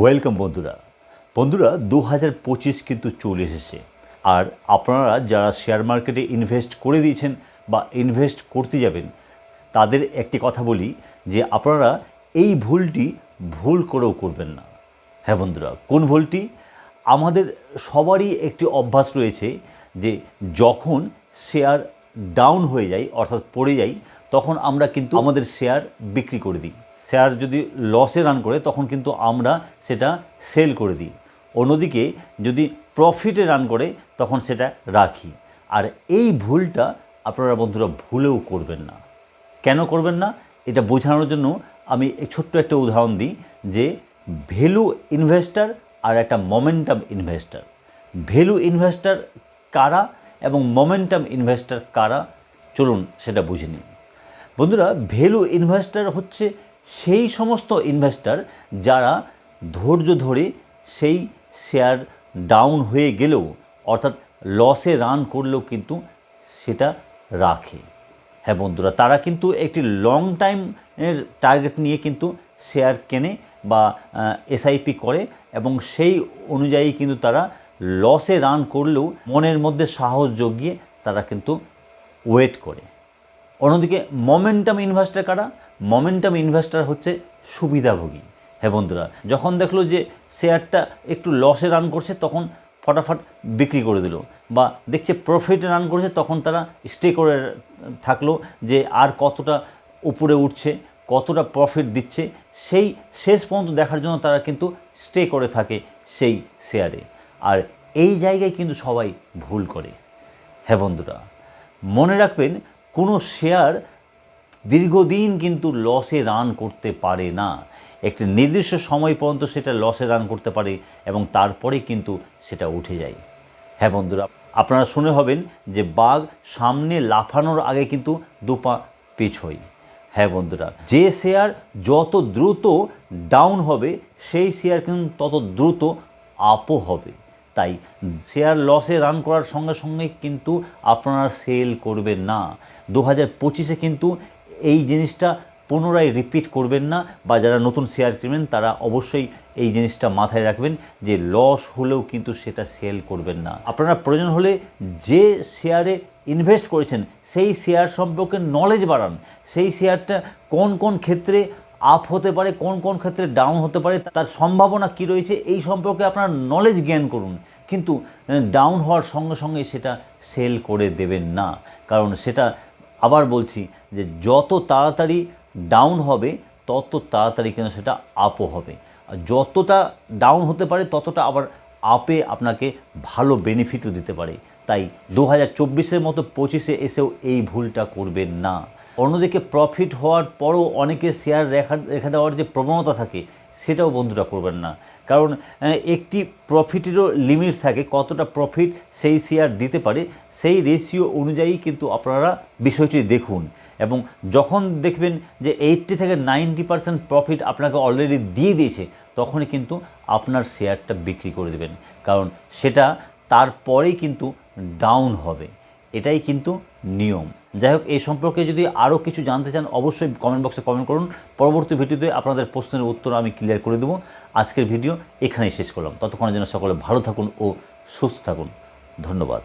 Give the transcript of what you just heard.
Welcome বন্ধুরা। বন্ধুরা দু হাজার পঁচিশ কিন্তু চলে এসেছে। আর আপনারা যারা শেয়ার মার্কেটে ইনভেস্ট করে দিয়েছেন বা ইনভেস্ট করতে যাবেন, তাদের একটি কথা বলি যে আপনারা এই ভুলটি ভুল করেও করবেন না। হ্যাঁ বন্ধুরা, কোন ভুলটি? আমাদের সবারই একটি অভ্যাস রয়েছে যে যখন শেয়ার ডাউন হয়ে যায়, অর্থাৎ পড়ে যায়, তখন আমরা কিন্তু আমাদের শেয়ার বিক্রি করে দিই। শেয়ার যদি লসে রান করে, তখন কিন্তু আমরা সেটা সেল করে দিই। অন্যদিকে যদি প্রফিটে রান করে, তখন সেটা রাখি। আর এই ভুলটা আপনারা বন্ধুরা ভুলেও করবেন না। কেন করবেন না? এটা বোঝানোর জন্য আমি ছোট্ট একটা উদাহরণ দিই যে ভ্যালু ইনভেস্টার আর একটা মোমেন্টাম ইনভেস্টার ভ্যালু ইনভেস্টার কারা এবং মোমেন্টাম ইনভেস্টার কারা? চলুন সেটা বুঝে নিন বন্ধুরা, ভ্যালু ইনভেস্টার হচ্ছে সেই সমস্ত ইনভেস্টার যারা ধৈর্য ধরে সেই শেয়ার ডাউন হয়ে গেলেও, অর্থাৎ লসে রান করলেও কিন্তু সেটা রাখে। হ্যাঁ বন্ধুরা, তারা কিন্তু একটি লং টাইমের টার্গেট নিয়ে কিন্তু শেয়ার কেনে বা এসআইপি করে এবং সেই অনুযায়ী কিন্তু তারা লসে রান করলেও মনের মধ্যে সাহস জগিয়ে তারা কিন্তু ওয়েট করে। অন্যদিকে মোমেন্টাম ইনভেস্টার কারা? মোমেন্টাম ইনভেস্টার হচ্ছে সুবিধাভোগী। হ্যাঁ বন্ধুরা, যখন দেখল যে শেয়ারটা একটু লসে রান করছে, তখন ফটাফট বিক্রি করে দিল বা দেখছে প্রফিটে রান করছে, তখন তারা স্টে করে থাকল যে আর কতটা উপরে উঠছে, কতটা প্রফিট দিচ্ছে, সেই শেষ পর্যন্ত দেখার জন্য তারা কিন্তু স্টে করে থাকে সেই শেয়ারে আর এই জায়গায় কিন্তু সবাই ভুল করে। হ্যাঁ বন্ধুরা, মনে রাখবেন কোনো শেয়ার দীর্ঘদিন কিন্তু লসে রান করতে পারে না। একটি নির্দিষ্ট সময় পর্যন্ত সেটা লসে রান করতে পারে এবং তারপরে কিন্তু সেটা উঠে যায়। হ্যাঁ বন্ধুরা, আপনারা শুনে হবেন যে বাঘ সামনে লাফানোর আগে কিন্তু দুপা পিছই হ্যাঁ। বন্ধুরা, যে শেয়ার যত দ্রুত ডাউন হবে, সেই শেয়ার কিন্তু তত দ্রুত আপও হবে। তাই শেয়ার লসে রান করার সঙ্গে সঙ্গে কিন্তু আপনারা সেল করবেন না। দু হাজার পঁচিশে কিন্তু এই জিনিসটা পুনরায় রিপিট করবেন না বা যারা নতুন শেয়ার কিনবেন, তারা অবশ্যই এই জিনিসটা মাথায় রাখবেন যে লস হলেও কিন্তু সেটা সেল করবেন না। আপনারা প্রয়োজন হলে যে শেয়ারে ইনভেস্ট করেছেন, সেই শেয়ার সম্পর্কে নলেজ বাড়ান। সেই শেয়ারটা কোন কোন ক্ষেত্রে আপ হতে পারে, কোন কোন ক্ষেত্রে ডাউন হতে পারে, তার সম্ভাবনা কি রয়েছে, এই সম্পর্কে আপনার নলেজ জ্ঞান করুন। কিন্তু ডাউন হওয়ার সঙ্গে সঙ্গে সেটা সেল করে দেবেন না। কারণ সেটা আবার বলছি যে যত তাড়াতাড়ি ডাউন হবে, তত তাড়াতাড়ি কিন্তু সেটা আপও হবে। আর যতটা ডাউন হতে পারে, ততটা আবার আপে আপনাকে ভালো বেনিফিটও দিতে পারে। তাই দু হাজার চব্বিশের মতো পঁচিশে এসেও এই ভুলটা করবেন না। অন্যদিকে প্রফিট হওয়ার পরও অনেকে শেয়ার রেখা, রেখে দেওয়ার যে প্রবণতা থাকে, সেটাও বন্ধুরা করবেন না। কারণ একটি প্রফিটেরও লিমিট থাকে, কতটা প্রফিট সেই শেয়ার দিতে পারে, সেই রেশিও অনুযায়ী কিন্তু আপনারা বিষয়টি দেখুন। এবং যখন দেখবেন যে এইটটি থেকে নাইনটি পার্সেন্ট প্রফিট আপনাকে অলরেডি দিয়ে দিয়েছে, তখনই কিন্তু আপনার শেয়ারটা বিক্রি করে দেবেন। কারণ সেটা তারপরেই কিন্তু ডাউন হবে। এটাই কিন্তু নিয়ম। যাই হোক এই সম্পর্কে যদি আরও কিছু জানতে চান, অবশ্যই কমেন্ট বক্সে কমেন্ট করুন। পরবর্তী ভিডিওতে আপনাদের প্রশ্নের উত্তর আমি ক্লিয়ার করে দেবো। আজকের ভিডিও এখানেই শেষ করলাম। ততক্ষণের জন্য সকলে ভালো থাকুন ও সুস্থ থাকুন। ধন্যবাদ।